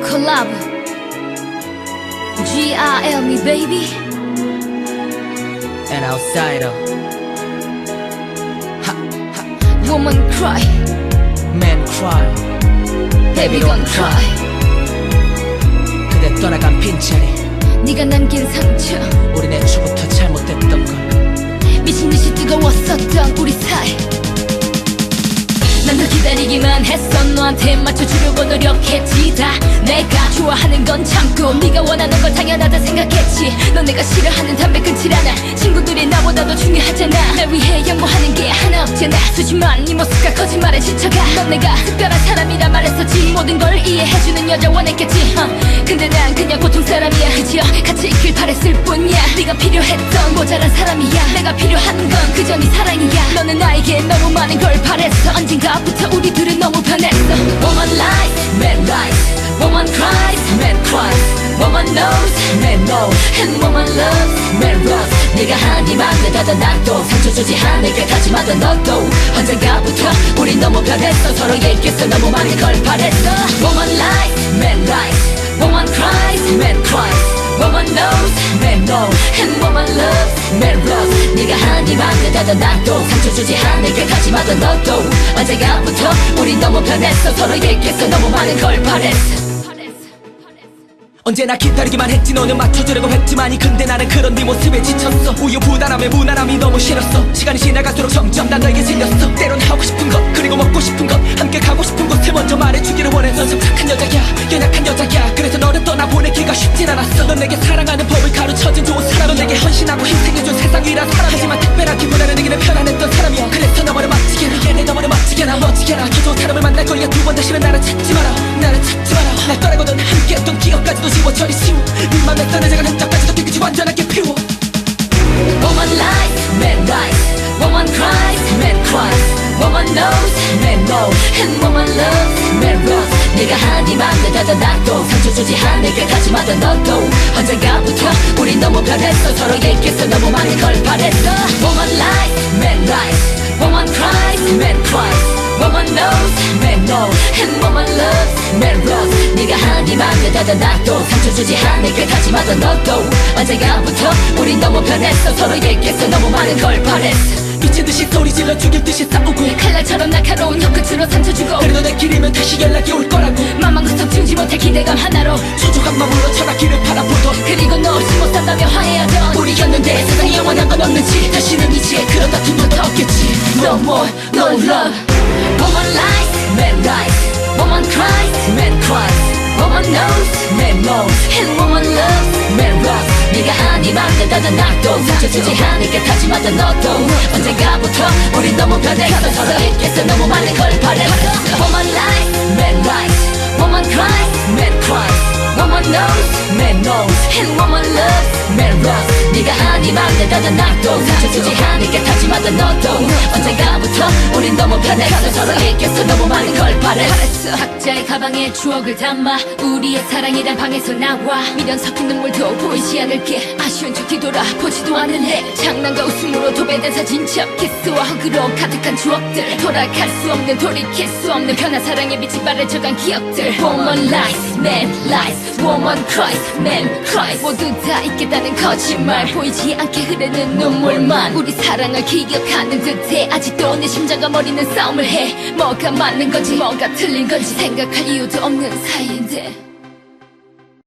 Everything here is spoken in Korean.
collab. G.I.L. me baby. An outsider. Woman cry. Man cry. Baby gon' cry. 그대 떠나간 빈자리. 네가 남긴 상처. 우린 애초부터 잘못됐던 걸. 미친 듯이 뜨거웠었던 우리 사이. 난널 기다리기만 했어. 너한테 맞춰주려고 노력했지 다 내가 좋아하는 건 참고 네가 원하는 건 당연하다 생각했지. 넌 내가 싫어하는 담배 끊질 않아. 친구들이 나보다 더 중요하잖아. 날 위해 양보하는 게 하나 없잖아. 소심한 네 모습과 거짓말에 지쳐가. 넌 내가 특별한 사람이라 말했었지. 모든 걸 이해해주는 여자 원했겠지. 어. 근데 난 그냥 보통 사람이야. 그저 같이 있길 바랬을 뿐이야. 네가 필요했던 모자란 사람이야. 내가 필요한 건 그저 네 사랑이야. 너는 나에게 너무 많은 걸 바랬어. 언젠가부터 우리들은 너무 변했어. Woman lies, man lies knows, man knows And woman loves, man loves 네가 한이만 내다다 나도 상처 주지 않을게 다짐하던 너도 언젠가부터 우리 너무 변했어 서로에게서 너무 많은 걸 바랬어 Woman lies, man lies Woman cries, man cries Woman knows, man knows And woman loves, man loves 네가 한이만 내다다 나도 상처 주지 않을게 다짐하던 너도 언젠가부터 우리 너무 변했어 서로에게서 너무 많은 걸 바랬어 언제나 기다리기만 했지 너는 맞춰주려고 했지만 이 근데 나는 그런 네 모습에 지쳤어. 우유부단함에 무난함이 너무 싫었어. 시간이 지나갈수록 점점 난 너에게 질렸어. 때론 하고 싶은 것 그리고 먹고 싶은 것 함께 가고 싶은 곳에 먼저 말해주기를 원해 넌참 착한 여자야 연약한 여자야. 그래서 너를 떠나보내기가 쉽진 않았어. 넌 내게 사랑하는 법을 가르쳐준 좋은 사람 넌 내게 헌신하고 희생해준 세상 유일한 사람 하지만 특별하기보다는 내게는 편안했던 사람이야. 그래서 너머를 멋지게나 이게 내 너머를 멋지게나 더 좋은 사람을 만날 거야. 두 번 다시는 나를 찾지 마 네가 한이만 내다다 나도 상처 주지 않을게 다짐하던 너도. 언젠가부터 우리 너무 변했어. 서로에게서 너무 많은 걸 바랬어. Woman lies, man lies. Woman cries, man cries. Woman knows, man knows. And woman loves, man loves. 네가 한이만 내다다 나도 상처 주지 않을게 다짐하던 너도. 언젠가부터 우리 너무 변했어. 서로에게서 너무 많은 걸 바랬어 미친 듯이 소리 질러 죽일 듯이 싸우고 칼날처럼 날카로운 혀끝으로 상처 주고 그래도 내 길이면 다시 연락이 올 거라고 맘만큼 채우지 못해 기대감 하나로 소중한 마음으로 전화기를 바라보던 그리고 너 없이 못 산다며 화해하던 우리였는데 세상에 영원한 건 없는지 다시는 이제 그런 다툼도 더 없겠지. No more, no love. Woman lies, man lies Woman cries, man cries. Woman knows, man knows. And woman loves, man loves 네가 아니면 내다다 나도. 상처 주지 않을게 다짐하던 너도. 언젠가부터 우리 너무 변했어 서로에게서 너무 많은 걸 바랬어 Woman lies, man lies. Woman cries, man cries. Woman knows, man knows And woman loves, man loves 네가 아니면 내다다 나도. 상처 주지 않을게 다짐하던 너도. 언젠가부터 우린 너무 변했어 서로에게서 너무 많은 걸 바랬어 각자의 가방에 추억을 담아 우리의 사랑이란 방에서 나와. 미련 섞인 눈물도 보이지 않을게 아쉬운 척 뒤돌아보지도 않을래 장난과 웃음으로 도배된 사진첩 키스와 흙으로 가득한 추억들. 돌아갈 수 없는 돌이킬 수 없는 변한 사랑의 빛이 바래져간 기억들. Woman lies, man lies. Woman cries, man cries. 모두 다 있겠다는 거짓말. 보이지 않게 흐르는 눈물만 우리 사랑을 기억하는 듯해. 아직도 내 심장과 머리는 싸움을 해. 뭐가 맞는 건지 뭐가 틀린 건지 생각할 이유도 없는 사이인데